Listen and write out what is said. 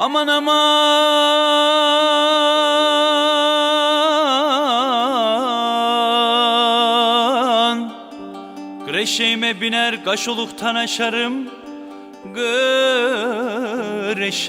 Aman aman. Greşeğime biner kaşoluktan aşarım. Greş